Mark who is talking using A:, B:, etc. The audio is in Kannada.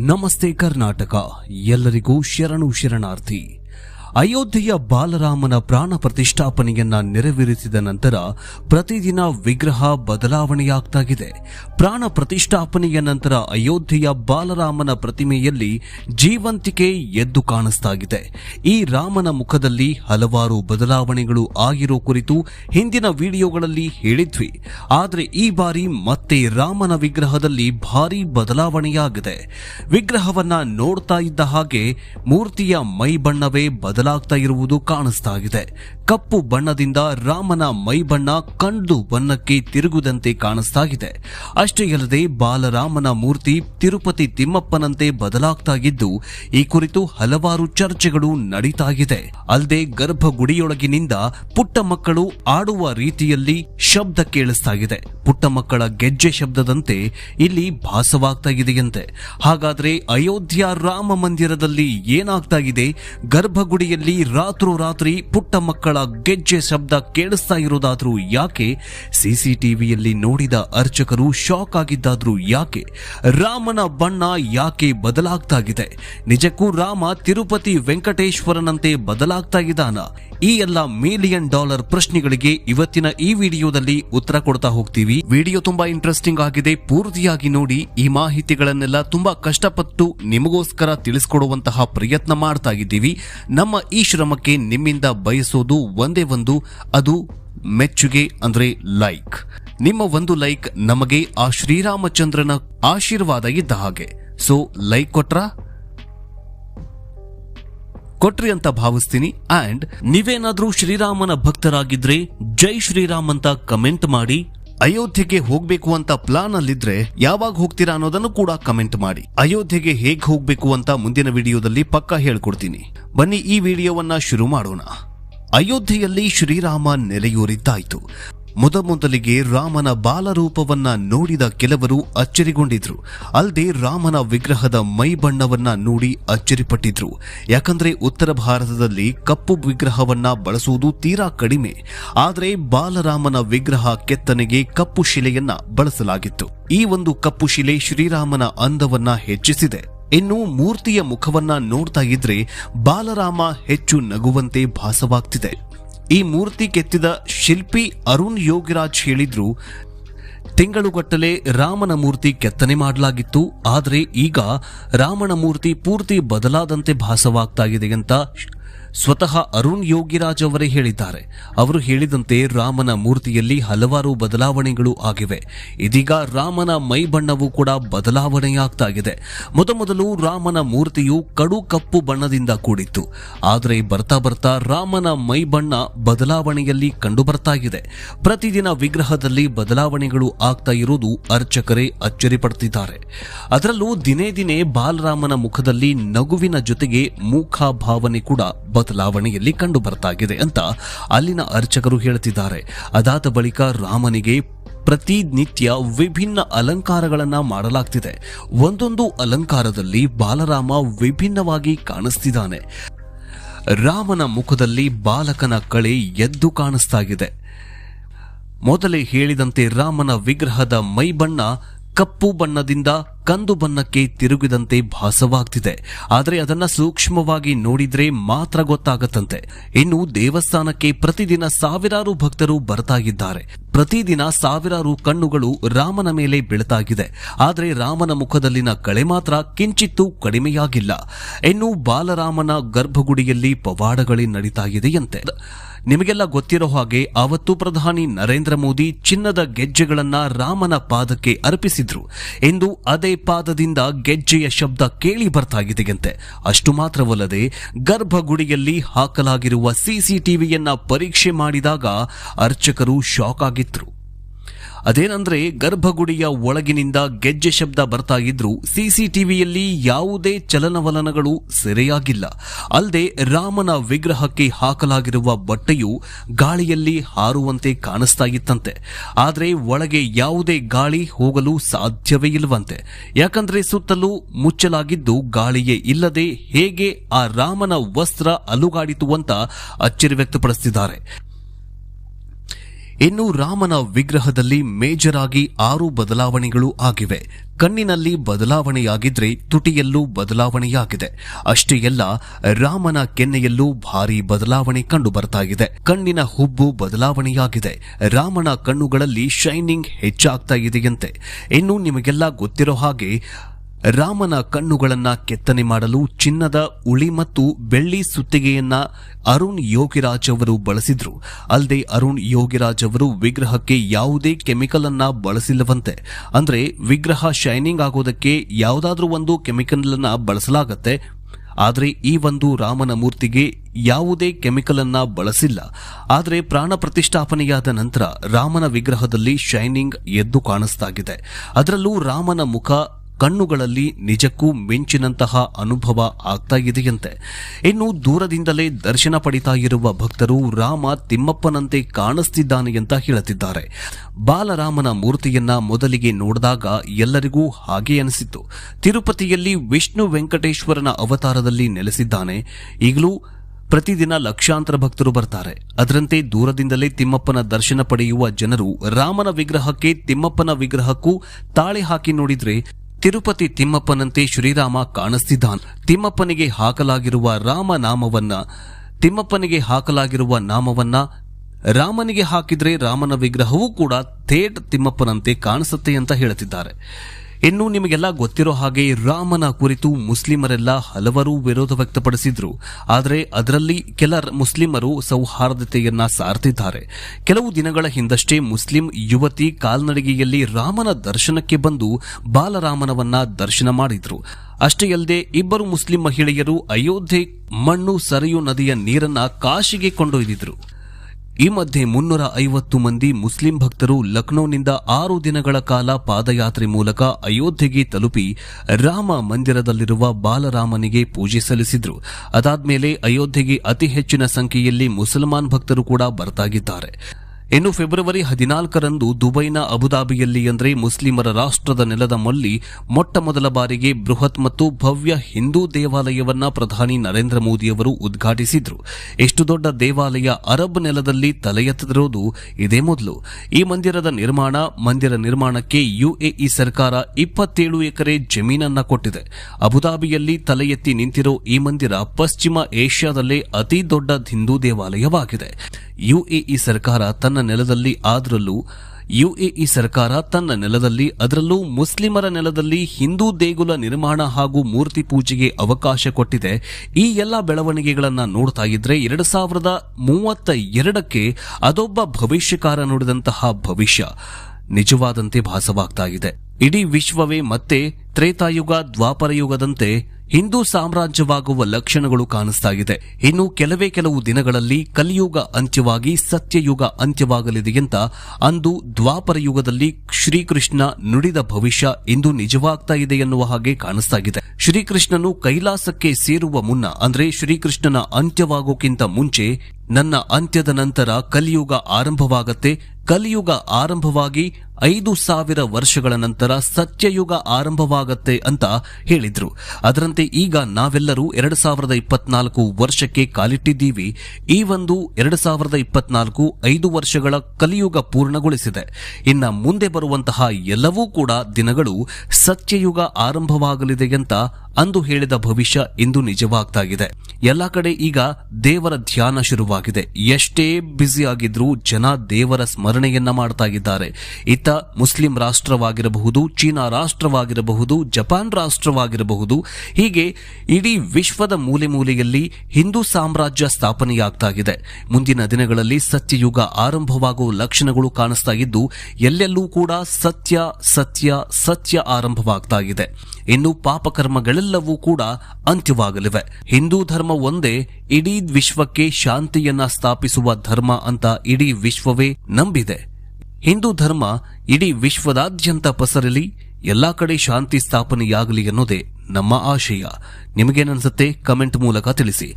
A: ನಮಸ್ತೆ ಕರ್ನಾಟಕ ಎಲ್ಲರಿಗೂ ಶರಣು ಶರಣಾರ್ಥಿ. ಅಯೋಧ್ಯೆಯ ಬಾಲರಾಮನ ಪ್ರಾಣ ಪ್ರತಿಷ್ಠಾಪನೆಯನ್ನ ನೆರವೇರಿಸಿದ ನಂತರ ಪ್ರತಿದಿನ ವಿಗ್ರಹ ಬದಲಾವಣೆಯಾಗ್ತಾಗಿದೆ. ಪ್ರಾಣ ಪ್ರತಿಷ್ಠಾಪನೆಯ ನಂತರ ಅಯೋಧ್ಯೆಯ ಬಾಲರಾಮನ ಪ್ರತಿಮೆಯಲ್ಲಿ ಜೀವಂತಿಕೆ ಎದ್ದು ಕಾಣಿಸ್ತಾಗಿದೆ. ಈ ರಾಮನ ಮುಖದಲ್ಲಿ ಹಲವಾರು ಬದಲಾವಣೆಗಳು ಆಗಿರೋ ಕುರಿತು ಹಿಂದಿನ ವಿಡಿಯೋಗಳಲ್ಲಿ ಹೇಳಿದ್ವಿ. ಆದರೆ ಈ ಬಾರಿ ಮತ್ತೆ ರಾಮನ ವಿಗ್ರಹದಲ್ಲಿ ಭಾರಿ ಬದಲಾವಣೆಯಾಗಿದೆ. ವಿಗ್ರಹವನ್ನ ನೋಡ್ತಾ ಇದ್ದ ಹಾಗೆ ಮೂರ್ತಿಯ ಮೈ ಬಣ್ಣವೇ ಬದಲಾಗ್ತಾ ಇರುವುದು ಕಾಣಿಸ್ತಾ ಇದೆ ಕಪ್ಪು ಬಣ್ಣದಿಂದ ರಾಮನ ಮೈ ಬಣ್ಣ ಕಂಡು ಬಣ್ಣಕ್ಕೆ ತಿರುಗುದಂತೆ ಕಾಣಿಸ್ತಾ ಇದೆ ಅಷ್ಟೇ ಅಲ್ಲದೆ ಬಾಲರಾಮನ ಮೂರ್ತಿ ತಿರುಪತಿ ತಿಮ್ಮಪ್ಪನಂತೆ ಬದಲಾಗ್ತಾ ಇದ್ದು ಈ ಕುರಿತು ಹಲವಾರು ಚರ್ಚೆಗಳು ನಡೀತಾ ಇದೆ ಅಲ್ಲದೆ ಗರ್ಭಗುಡಿಯೊಳಗಿನಿಂದ ಪುಟ್ಟ ಮಕ್ಕಳು ಆಡುವ ರೀತಿಯಲ್ಲಿ ಶಬ್ದ ಕೇಳಿಸ್ತಾ ಇದೆ ಪುಟ್ಟ ಮಕ್ಕಳ ಗೆಜ್ಜೆ ಶಬ್ದದಂತೆ ಇಲ್ಲಿ ಭಾಸವಾಗ್ತಾ ಇದೆಯಂತೆ ಹಾಗಾದ್ರೆ ಅಯೋಧ್ಯ ರಾಮ ಮಂದಿರದಲ್ಲಿ ಏನಾಗ್ತಾ ಇದೆ ಗರ್ಭಗುಡಿಯಲ್ಲಿ ರಾತ್ರೋರಾತ್ರಿ ಪುಟ್ಟ ಮಕ್ಕಳ ಗೆಜ್ಜೆ ಶಬ್ದ ಕೇಳಿಸ್ತಾ ಇರೋದಾದ್ರೂ ಯಾಕೆ? ಸಿಸಿಟಿವಿಯಲ್ಲಿ ನೋಡಿದ ಅರ್ಚಕರು ಶಾಕ್ ಆಗಿದ್ದಾದ್ರೂ ಯಾಕೆ? ರಾಮನ ಬಣ್ಣ ಯಾಕೆ ಬದಲಾಗ್ತಾ ಇದೆ ನಿಜಕ್ಕೂ ರಾಮ ತಿರುಪತಿ ವೆಂಕಟೇಶ್ವರನಂತೆ ಬದಲಾಗ್ತಾ ಇದ್ದಾನ? ಈ ಎಲ್ಲ ಮಿಲಿಯನ್ ಡಾಲರ್ ಪ್ರಶ್ನೆಗಳಿಗೆ ಇವತ್ತಿನ ಈ ವಿಡಿಯೋದಲ್ಲಿ ಉತ್ತರ ಕೊಡ್ತಾ ಹೋಗ್ತೀವಿ. ವಿಡಿಯೋ ತುಂಬಾ ಇಂಟ್ರೆಸ್ಟಿಂಗ್ ಆಗಿದೆ. ಪೂರ್ತಿಯಾಗಿ ನೋಡಿ, ಈ ಮಾಹಿತಿಗಳನ್ನೆಲ್ಲ ತುಂಬಾ ಕಷ್ಟಪಟ್ಟು ನಿಮಗೋಸ್ಕರ ತಿಳಿಸ್ಕೊಡುವಂತಹ ಪ್ರಯತ್ನ ಮಾಡ್ತಾ ಇದ್ದೀವಿ. ನಮ್ಮ ಈ ಶ್ರಮಕ್ಕೆ ನಿಮ್ಮಿಂದ ಬಯಸೋದು ಒಂದೇ ಒಂದು, ಅದು ಮೆಚ್ಚುಗೆ ಅಂದ್ರೆ ಲೈಕ್ ನಿಮ್ಮ ಒಂದು ಲೈಕ್ ನಮಗೆ ಆ ಶ್ರೀರಾಮಚಂದ್ರನ ಆಶೀರ್ವಾದ ಇದ್ದ ಹಾಗೆ. ಸೊ ಲೈಕ್ ಕೊಟ್ರಾ? ಕೊಟ್ರಿ ಅಂತ ಭಾವಿಸ್ತೀನಿ. ಅಂಡ್ ನೀವೇನಾದ್ರೂ ಶ್ರೀರಾಮನ ಭಕ್ತರಾಗಿದ್ರೆ ಜೈ ಶ್ರೀರಾಮ್ ಅಂತ ಕಮೆಂಟ್ ಮಾಡಿ. ಅಯೋಧ್ಯೆಗೆ ಹೋಗ್ಬೇಕು ಅಂತ ಪ್ಲಾನ್ ಅಲ್ಲಿದ್ರೆ ಯಾವಾಗ ಹೋಗ್ತೀರಾ ಅನ್ನೋದನ್ನು ಕೂಡ ಕಮೆಂಟ್ ಮಾಡಿ. ಅಯೋಧ್ಯೆಗೆ ಹೇಗ್ ಹೋಗ್ಬೇಕು ಅಂತ ಮುಂದಿನ ವಿಡಿಯೋದಲ್ಲಿ ಪಕ್ಕ ಹೇಳ್ಕೊಡ್ತೀನಿ. ಬನ್ನಿ ಈ ವಿಡಿಯೋವನ್ನ ಶುರು ಮಾಡೋಣ. ಅಯೋಧ್ಯೆಯಲ್ಲಿ ಶ್ರೀರಾಮ ನೆಲೆಯೂರಿದ್ದಾಯ್ತು. ಮೊದಮೊದಲಿಗೆ ರಾಮನ ಬಾಲರೂಪವನ್ನ ನೋಡಿದ ಕೆಲವರು ಅಚ್ಚರಿಗೊಂಡಿದ್ರು. ಅಲ್ಲದೆ ರಾಮನ ವಿಗ್ರಹದ ಮೈ ಬಣ್ಣವನ್ನ ನೋಡಿ ಅಚ್ಚರಿಪಟ್ಟಿದ್ರು. ಯಾಕಂದ್ರೆ ಉತ್ತರ ಭಾರತದಲ್ಲಿ ಕಪ್ಪು ವಿಗ್ರಹವನ್ನ ಬಳಸುವುದು ತೀರಾ ಕಡಿಮೆ. ಆದರೆ ಬಾಲರಾಮನ ವಿಗ್ರಹ ಕೆತ್ತನೆಗೆ ಕಪ್ಪು ಶಿಲೆಯನ್ನ ಬಳಸಲಾಗಿತ್ತು. ಈ ಒಂದು ಕಪ್ಪು ಶಿಲೆ ಶ್ರೀರಾಮನ ಅಂದವನ್ನ ಹೆಚ್ಚಿಸಿದೆ. ಇನ್ನು ಮೂರ್ತಿಯ ಮುಖವನ್ನ ನೋಡ್ತಾ ಇದ್ರೆ ಬಾಲರಾಮ ಹೆಚ್ಚು ನಗುವಂತೆ ಭಾಸವಾಗ್ತಿದೆ. ಈ ಮೂರ್ತಿ ಕೆತ್ತಿದ ಶಿಲ್ಪಿ ಅರುಣ್ ಯೋಗಿರಾಜ್ ಹೇಳಿದ್ರು, ತಿಂಗಳುಗಟ್ಟಲೆ ರಾಮನ ಮೂರ್ತಿ ಕೆತ್ತನೆ ಮಾಡಲಾಗಿತ್ತು. ಆದರೆ ಈಗ ರಾಮನ ಮೂರ್ತಿ ಪೂರ್ತಿ ಬದಲಾದಂತೆ ಭಾಸವಾಗ್ತಾ ಇದೆ ಅಂತ ಸ್ವತಃ ಅರುಣ್ ಯೋಗಿರಾಜ್ ಅವರೇ ಹೇಳಿದ್ದಾರೆ. ಅವರು ಹೇಳಿದಂತೆ ರಾಮನ ಮೂರ್ತಿಯಲ್ಲಿ ಹಲವಾರು ಬದಲಾವಣೆಗಳು ಆಗಿವೆ. ಇದೀಗ ರಾಮನ ಮೈ ಬಣ್ಣವೂ ಕೂಡ ಬದಲಾವಣೆಯಾಗ್ತಾ ಇದೆ. ಮೊದಮೊದಲು ರಾಮನ ಮೂರ್ತಿಯು ಕಡು ಕಪ್ಪು ಬಣ್ಣದಿಂದ ಕೂಡಿತ್ತು. ಆದರೆ ಬರ್ತಾ ಬರ್ತಾ ರಾಮನ ಮೈ ಬಣ್ಣ ಬದಲಾವಣೆಯಲ್ಲಿ ಕಂಡು ಬರ್ತಾ ಇದೆ. ಪ್ರತಿದಿನ ವಿಗ್ರಹದಲ್ಲಿ ಬದಲಾವಣೆಗಳು ಆಗ್ತಾ ಇರುವುದು ಅರ್ಚಕರೇ ಅಚ್ಚರಿ ಪಡ್ತಿದ್ದಾರೆ ಅದರಲ್ಲೂ ದಿನೇ ದಿನೇ ಬಾಲರಾಮನ ಮುಖದಲ್ಲಿ ನಗುವಿನ ಜೊತೆಗೆ ಮೂಖ ಭಾವನೆ ಕೂಡ ಬದಲಾವಣೆಯಲ್ಲಿ ಕಂಡು ಬರ್ತಾಗಿದೆ ಅಂತ ಅಲ್ಲಿನ ಅರ್ಚಕರು ಹೇಳ್ತಿದ್ದಾರೆ. ಅದಾದ ಬಳಿಕ ರಾಮನಿಗೆ ಪ್ರತಿನಿತ್ಯ ವಿಭಿನ್ನ ಅಲಂಕಾರಗಳನ್ನ ಮಾಡಲಾಗ್ತಿದೆ. ಒಂದೊಂದು ಅಲಂಕಾರದಲ್ಲಿ ಬಾಲರಾಮ ವಿಭಿನ್ನವಾಗಿ ಕಾಣಿಸ್ತಿದ್ದಾನೆ. ರಾಮನ ಮುಖದಲ್ಲಿ ಬಾಲಕನ ಕಳೆ ಎದ್ದು ಕಾಣಿಸ್ತಾಗಿದೆ. ಮೊದಲೇ ಹೇಳಿದಂತೆ ರಾಮನ ವಿಗ್ರಹದ ಮೈ ಬಣ್ಣ ಕಪ್ಪು ಬಣ್ಣದಿಂದ ಕಂದು ಬಣ್ಣಕ್ಕೆ ತಿರುಗಿದಂತೆ ಭಾಸವಾಗ್ತಿದೆ. ಆದರೆ ಅದನ್ನ ಸೂಕ್ಷ್ಮವಾಗಿ ನೋಡಿದ್ರೆ ಮಾತ್ರ ಗೊತ್ತಾಗತ್ತಂತೆ. ಇನ್ನು ದೇವಸ್ಥಾನಕ್ಕೆ ಪ್ರತಿದಿನ ಸಾವಿರಾರು ಭಕ್ತರು ಬರ್ತಾ ಪ್ರತಿದಿನ ಸಾವಿರಾರು ಕಣ್ಣುಗಳು ರಾಮನ ಮೇಲೆ ಬೀಳ್ತಾಗಿದೆ. ಆದರೆ ರಾಮನ ಮುಖದಲ್ಲಿನ ಕಳೆ ಮಾತ್ರ ಕಿಂಚಿತ್ತೂ ಕಡಿಮೆಯಾಗಿಲ್ಲ. ಇನ್ನು ಬಾಲರಾಮನ ಗರ್ಭಗುಡಿಯಲ್ಲಿ ಪವಾಡಗಳಿ ನಡೀತಾ ಇದೆಯಂತೆ ನಿಮಗೆಲ್ಲ ಗೊತ್ತಿರೋ ಹಾಗೆ ಅವತ್ತು ಪ್ರಧಾನಿ ನರೇಂದ್ರ ಮೋದಿ ಚಿನ್ನದ ಗೆಜ್ಜೆಗಳನ್ನ ರಾಮನ ಪಾದಕ್ಕೆ ಅರ್ಪಿಸಿದ್ರು. ಎಂದು ಅದೇ ಪಾದದಿಂದ ಗೆಜ್ಜೆಯ ಶಬ್ದ ಕೇಳಿ ಬರ್ತಾ ಇದೆಯಂತೆ ಅಷ್ಟು ಮಾತ್ರವಲ್ಲದೆ, ಗರ್ಭಗುಡಿಯಲ್ಲಿ ಹಾಕಲಾಗಿರುವ ಸಿಸಿಟಿವಿಯನ್ನ ಪರೀಕ್ಷೆ ಮಾಡಿದಾಗ ಅರ್ಚಕರು ಶಾಕ್ ಆಗಿದ್ರು. ಅದೇನಂದ್ರೆ ಗರ್ಭಗುಡಿಯ ಒಳಗಿನಿಂದ ಗೆಜ್ಜೆ ಶಬ್ದ ಬರ್ತಾ ಇದ್ರು ಸಿಸಿಟಿವಿಯಲ್ಲಿ ಯಾವುದೇ ಚಲನವಲನಗಳು ಸೆರೆಯಾಗಿಲ್ಲ. ಅಲ್ಲದೆ ರಾಮನ ವಿಗ್ರಹಕ್ಕೆ ಹಾಕಲಾಗಿರುವ ಬಟ್ಟೆಯು ಗಾಳಿಯಲ್ಲಿ ಹಾರುವಂತೆ ಕಾಣಿಸ್ತಾ ಇತ್ತಂತೆ. ಆದರೆ ಒಳಗೆ ಯಾವುದೇ ಗಾಳಿ ಹೋಗಲು ಸಾಧ್ಯವೇ ಇಲ್ಲವಂತೆ ಯಾಕಂದ್ರೆ ಸುತ್ತಲೂ ಮುಚ್ಚಲಾಗಿದ್ದು ಗಾಳಿಯೇ ಇಲ್ಲದೆ ಹೇಗೆ ಆ ರಾಮನ ವಸ್ತ್ರ ಅಲುಗಾಡಿತು ಅಂತ ಅಚ್ಚರಿ ವ್ಯಕ್ತಪಡಿಸಿದ್ದಾರೆ. ಇನ್ನು ರಾಮನ ವಿಗ್ರಹದಲ್ಲಿ ಮೇಜರಾಗಿ ಆರು ಬದಲಾವಣೆಗಳು ಆಗಿವೆ. ಕಣ್ಣಿನಲ್ಲಿ ಬದಲಾವಣೆಯಾಗಿದ್ರೆ ತುಟಿಯಲ್ಲೂ ಬದಲಾವಣೆಯಾಗಿದೆ. ಅಷ್ಟೇ ಎಲ್ಲ ರಾಮನ ಕೆನ್ನೆಯಲ್ಲೂ ಭಾರಿ ಬದಲಾವಣೆ ಕಂಡು ಬರ್ತಾ ಇದೆ ಕಣ್ಣಿನ ಹುಬ್ಬು ಬದಲಾವಣೆಯಾಗಿದೆ. ರಾಮನ ಕಣ್ಣುಗಳಲ್ಲಿ ಶೈನಿಂಗ್ ಹೆಚ್ಚಾಗ್ತಾ ಇದೆಯಂತೆ. ಇನ್ನು ನಿಮಗೆಲ್ಲ ಗೊತ್ತಿರೋ ಹಾಗೆ ರಾಮನ ಕಣ್ಣುಗಳನ್ನ ಕೆತ್ತನೆ ಮಾಡಲು ಚಿನ್ನದ ಉಳಿ ಮತ್ತು ಬೆಳ್ಳಿ ಸುತ್ತಿಗೆಯನ್ನ ಅರುಣ್ ಯೋಗಿರಾಜ್ ಅವರು ಬಳಸಿದ್ರು. ಅಲ್ಲದೆ ಅರುಣ್ ಯೋಗಿರಾಜ್ ಅವರು ವಿಗ್ರಹಕ್ಕೆ ಯಾವುದೇ ಕೆಮಿಕಲ್ ಅನ್ನ ಬಳಸಿಲ್ಲವಂತೆ. ಅಂದ್ರೆ ವಿಗ್ರಹ ಶೈನಿಂಗ್ ಆಗೋದಕ್ಕೆ ಯಾವುದಾದ್ರೂ ಒಂದು ಕೆಮಿಕಲ್ ಅನ್ನ ಬಳಸಲಾಗತ್ತೆ. ಆದರೆ ಈ ಒಂದು ರಾಮನ ಮೂರ್ತಿಗೆ ಯಾವುದೇ ಕೆಮಿಕಲ್ ಅನ್ನ ಬಳಸಿಲ್ಲ. ಆದರೆ ಪ್ರಾಣ ಪ್ರತಿಷ್ಠಾಪನೆಯಾದ ನಂತರ ರಾಮನ ವಿಗ್ರಹದಲ್ಲಿ ಶೈನಿಂಗ್ ಎದ್ದು ಕಾಣಿಸ್ತಾಗಿದೆ. ಅದರಲ್ಲೂ ರಾಮನ ಮುಖ ಕಣ್ಣುಗಳಲ್ಲಿ ನಿಜಕ್ಕೂ ಮಿಂಚಿನಂತಹ ಅನುಭವ ಆಗ್ತಾ ಇದೆಯಂತೆ. ಇನ್ನು ದೂರದಿಂದಲೇ ದರ್ಶನ ಪಡಿತಾ ಇರುವ ಭಕ್ತರು ರಾಮ ತಿಮ್ಮಪ್ಪನಂತೆ ಕಾಣಿಸ್ತಿದ್ದಾನೆ ಅಂತ ಹೇಳುತ್ತಿದ್ದಾರೆ. ಬಾಲರಾಮನ ಮೂರ್ತಿಯನ್ನ ಮೊದಲಿಗೆ ನೋಡಿದಾಗ ಎಲ್ಲರಿಗೂ ಹಾಗೆ ಅನಿಸಿತ್ತು. ತಿರುಪತಿಯಲ್ಲಿ ವಿಷ್ಣು ವೆಂಕಟೇಶ್ವರನ ಅವತಾರದಲ್ಲಿ ನೆಲೆಸಿದ್ದಾನೆ. ಈಗಲೂ ಪ್ರತಿದಿನ ಲಕ್ಷಾಂತರ ಭಕ್ತರು ಬರ್ತಾರೆ. ಅದರಂತೆ ದೂರದಿಂದಲೇ ತಿಮ್ಮಪ್ಪನ ದರ್ಶನ ಪಡೆಯುವ ಜನರು ರಾಮನ ವಿಗ್ರಹಕ್ಕೆ ತಿಮ್ಮಪ್ಪನ ವಿಗ್ರಹಕ್ಕೂ ತಾಳೆ ಹಾಕಿ ನೋಡಿದ್ರೆ ತಿರುಪತಿ ತಿಮ್ಮಪ್ಪನಂತೆ ಶ್ರೀರಾಮ ಕಾಣಿಸ್ತಿದ್ದಾನೆ. ತಿಮ್ಮಪ್ಪನಿಗೆ ಹಾಕಲಾಗಿರುವ ರಾಮ ನಾಮವನ್ನ ತಿಮ್ಮಪ್ಪನಿಗೆ ಹಾಕಲಾಗಿರುವ ನಾಮವನ್ನ ರಾಮನಿಗೆ ಹಾಕಿದ್ರೆ ರಾಮನ ವಿಗ್ರಹವೂ ಕೂಡ ಥೇಟ್ ತಿಮ್ಮಪ್ಪನಂತೆ ಕಾಣಿಸುತ್ತೆ ಅಂತ ಹೇಳುತ್ತಿದ್ದಾರೆ ಇನ್ನು ನಿಮಗೆಲ್ಲ ಗೊತ್ತಿರೋ ಹಾಗೆ ರಾಮನ ಕುರಿತು ಮುಸ್ಲಿಮರೆಲ್ಲ ಹಲವರು ವಿರೋಧ ವ್ಯಕ್ತಪಡಿಸಿದ್ರು. ಆದರೆ ಅದರಲ್ಲಿ ಕೆಲ ಮುಸ್ಲಿಮರು ಸೌಹಾರ್ದತೆಯನ್ನ ಸಾರ್ತಿದ್ದಾರೆ. ಕೆಲವು ದಿನಗಳ ಹಿಂದಷ್ಟೇ ಮುಸ್ಲಿಂ ಯುವತಿ ಕಾಲ್ನಡಿಗೆಯಲ್ಲಿ ರಾಮನ ದರ್ಶನಕ್ಕೆ ಬಂದು ಬಾಲರಾಮನವನ್ನ ದರ್ಶನ ಮಾಡಿದ್ರು. ಅಷ್ಟೇ ಅಲ್ಲದೆ ಇಬ್ಬರು ಮುಸ್ಲಿಂ ಮಹಿಳೆಯರು ಅಯೋಧ್ಯೆ ಮಣ್ಣು ಸರಿಯು ನದಿಯ ನೀರನ್ನ ಕಾಶಿಗೆ ಕೊಂಡೊಯ್ದಿದ್ರು. ಈ ಮಧ್ಯೆ ಮುನ್ನೂರ ಐವತ್ತು ಮಂದಿ ಮುಸ್ಲಿಂ ಭಕ್ತರು ಲಖನೌನಿಂದ ಆರು ದಿನಗಳ ಕಾಲ ಪಾದಯಾತ್ರೆ ಮೂಲಕ ಅಯೋಧ್ಯೆಗೆ ತಲುಪಿ ರಾಮ ಮಂದಿರದಲ್ಲಿರುವ ಬಾಲರಾಮನಿಗೆ ಪೂಜೆ ಸಲ್ಲಿಸಿದ್ರು. ಅದಾದ್ಮೇಲೆ ಅಯೋಧ್ಯೆಗೆ ಅತಿ ಹೆಚ್ಚಿನ ಸಂಖ್ಯೆಯಲ್ಲಿ ಮುಸಲ್ಮಾನ್ ಭಕ್ತರು ಕೂಡ ಬರ್ತಾಗಿದ್ದಾರೆ. ಇನ್ನು ಫೆಬ್ರವರಿ ಹದಿನಾಲ್ಕರಂದು ದುಬೈನ ಅಬುದಾಬಿಯಲ್ಲಿ ಅಂದರೆ ಮುಸ್ಲಿಮರ ರಾಷ್ಟ್ರದ ನೆಲದ ಮಲ್ಲಿ ಮೊಟ್ಟ ಮೊದಲ ಬಾರಿಗೆ ಬೃಹತ್ ಮತ್ತು ಭವ್ಯ ಹಿಂದೂ ದೇವಾಲಯವನ್ನ ಪ್ರಧಾನಿ ನರೇಂದ್ರ ಮೋದಿಯವರು ಉದ್ಘಾಟಿಸಿದ್ರು. ಎಷ್ಟು ದೊಡ್ಡ ದೇವಾಲಯ ಅರಬ್ ನೆಲದಲ್ಲಿ ತಲೆ ಎತ್ತದಿರೋದು ಇದೇ ಮೊದಲು. ಈ ಮಂದಿರದ ನಿರ್ಮಾಣ ಮಂದಿರ ನಿರ್ಮಾಣಕ್ಕೆ ಯುಎಇ ಸರ್ಕಾರ ಇಪ್ಪತ್ತೇಳು ಎಕರೆ ಜಮೀನನ್ನ ಕೊಟ್ಟಿದೆ. ಅಬುದಾಬಿಯಲ್ಲಿ ತಲೆ ನಿಂತಿರೋ ಈ ಮಂದಿರ ಪಶ್ಚಿಮ ಏಷ್ಯಾದಲ್ಲೇ ಅತಿ ದೊಡ್ಡ ಹಿಂದೂ ದೇವಾಲಯವಾಗಿದೆ. ಯುಎಇ ಸರ್ಕಾರ ತನ್ನ ನೆಲದಲ್ಲಿ ಆದರಲ್ಲೂ, ಯುಎಇ ಸರ್ಕಾರ ತನ್ನ ನೆಲದಲ್ಲಿ, ಅದರಲ್ಲೂ ಮುಸ್ಲಿಮರ ನೆಲದಲ್ಲಿ ಹಿಂದೂ ದೇಗುಲ ನಿರ್ಮಾಣ ಹಾಗೂ ಮೂರ್ತಿ ಪೂಜೆಗೆ ಅವಕಾಶ ಕೊಟ್ಟಿದೆ. ಈ ಎಲ್ಲ ಬೆಳವಣಿಗೆಗಳನ್ನು ನೋಡ್ತಾ ಇದ್ರೆ ಎರಡು ಸಾವಿರದ ಮೂವತ್ತ ಎರಡಕ್ಕೆ ಅದೊಬ್ಬ ಭವಿಷ್ಯಕಾರ ನೋಡಿದಂತಹ ಭವಿಷ್ಯ. ನಿಜವಾದಂತೆ ಭಾಸವಾಗ್ತಾ ಇದೆ ಇಡೀ ವಿಶ್ವವೇ ಮತ್ತೆ ತ್ರೇತಾಯುಗ, ದ್ವಾಪರಯುಗದಂತೆ ಹಿಂದೂ ಸಾಮ್ರಾಜ್ಯವಾಗುವ ಲಕ್ಷಣಗಳು ಕಾಣಿಸ್ತಾ ಇದೆ ಇನ್ನು ಕೆಲವೇ ಕೆಲವು ದಿನಗಳಲ್ಲಿ ಕಲಿಯುಗ ಅಂತ್ಯವಾಗಿ ಸತ್ಯಯುಗ ಅಂತ್ಯವಾಗಲಿದೆ ಅಂತ ಅಂದು ದ್ವಾಪರ ಯುಗದಲ್ಲಿ ಶ್ರೀಕೃಷ್ಣ ನುಡಿದ ಭವಿಷ್ಯ ಇಂದು ನಿಜವಾಗ್ತಾ ಇದೆ ಎನ್ನುವ ಹಾಗೆ ಕಾಣಿಸ್ತಾ ಇದೆ ಶ್ರೀಕೃಷ್ಣನು ಕೈಲಾಸಕ್ಕೆ ಸೇರುವ ಮುನ್ನ, ಅಂದ್ರೆ ಶ್ರೀಕೃಷ್ಣನ ಅಂತ್ಯವಾಗೋಕ್ಕಿಂತ ಮುಂಚೆ, ನನ್ನ ಅಂತ್ಯದ ನಂತರ ಕಲಿಯುಗ ಆರಂಭವಾಗತ್ತೆ ಕಲಿಯುಗ ಆರಂಭವಾಗಿ ಐದು ಸಾವಿರ ವರ್ಷಗಳ ನಂತರ ಸತ್ಯಯುಗ ಆರಂಭವಾಗತ್ತೆ ಅಂತ ಹೇಳಿದ್ರು. ಅದರಂತೆ ಈಗ ನಾವೆಲ್ಲರೂ ಎರಡು ಸಾವಿರದ ಇಪ್ಪತ್ನಾಲ್ಕು ವರ್ಷಕ್ಕೆ ಕಾಲಿಟ್ಟಿದ್ದೀವಿ. ಈ ಒಂದು ಎರಡು ಸಾವಿರದ ಇಪ್ಪತ್ನಾಲ್ಕು ಐದು ವರ್ಷಗಳ ಕಲಿಯುಗ ಪೂರ್ಣಗೊಳಿಸಿದೆ. ಇನ್ನ ಮುಂದೆ ಬರುವಂತಹ ಎಲ್ಲವೂ ಕೂಡ ದಿನಗಳು ಸತ್ಯಯುಗ ಆರಂಭವಾಗಲಿದೆ ಅಂತ ಅಂದು ಹೇಳಿದ ಭವಿಷ್ಯ ಇಂದು ನಿಜವಾಗ್ತಾ ಇದೆ ಎಲ್ಲ ಕಡೆ ಈಗ ದೇವರ ಧ್ಯಾನ ಶುರುವಾಗಿದೆ. ಎಷ್ಟೇ ಬ್ಯುಸಿ ಆಗಿದ್ರೂ ಜನ ದೇವರ ಸ್ಮರಣೆಯನ್ನ ಮಾಡ್ತಾ ಇದ್ದಾರೆ. ಇತ್ತ ಮುಸ್ಲಿಂ ರಾಷ್ಟ್ರವಾಗಿರಬಹುದು, ಚೀನಾ ರಾಷ್ಟ್ರವಾಗಿರಬಹುದು, ಜಪಾನ್ ರಾಷ್ಟ್ರವಾಗಿರಬಹುದು. ಹೀಗೆ ಇಡೀ ವಿಶ್ವದ ಮೂಲೆ ಮೂಲೆಯಲ್ಲಿ ಹಿಂದೂ ಸಾಮ್ರಾಜ್ಯ ಸ್ಥಾಪನೆಯಾಗ್ತಾ ಇದೆ ಮುಂದಿನ ದಿನಗಳಲ್ಲಿ ಸತ್ಯಯುಗ ಆರಂಭವಾಗುವ ಲಕ್ಷಣಗಳು ಕಾಣಿಸ್ತಾ ಇದ್ದು, ಎಲ್ಲೆಲ್ಲೂ ಕೂಡ ಸತ್ಯ ಸತ್ಯ ಸತ್ಯ ಆರಂಭವಾಗ್ತಾ ಇದೆ ಇನ್ನು ಪಾಪಕರ್ಮಗಳೆಲ್ಲವೂ ಕೂಡ ಅಂತ್ಯವಾಗಲಿವೆ. ಹಿಂದೂ ಧರ್ಮ ಒಂದೇ, ಇಡೀ ವಿಶ್ವಕ್ಕೆ ಶಾಂತಿಯನ್ನ ಸ್ಥಾಪಿಸುವ ಧರ್ಮ ಅಂತ ಇಡೀ ವಿಶ್ವವೇ ನಂಬಿದೆ. ಹಿಂದೂ ಧರ್ಮ ಇಡೀ ವಿಶ್ವದಾದ್ಯಂತ ಪಸರಲಿ, ಎಲ್ಲಾ ಕಡೆ ಶಾಂತಿ ಸ್ಥಾಪನೆಯಾಗಲಿ ಅನ್ನೋದೇ ನಮ್ಮ ಆಶಯ. ನಿಮಗೇನನ್ಸುತ್ತೆ? ಕಮೆಂಟ್ ಮೂಲಕ ತಿಳಿಸಿ.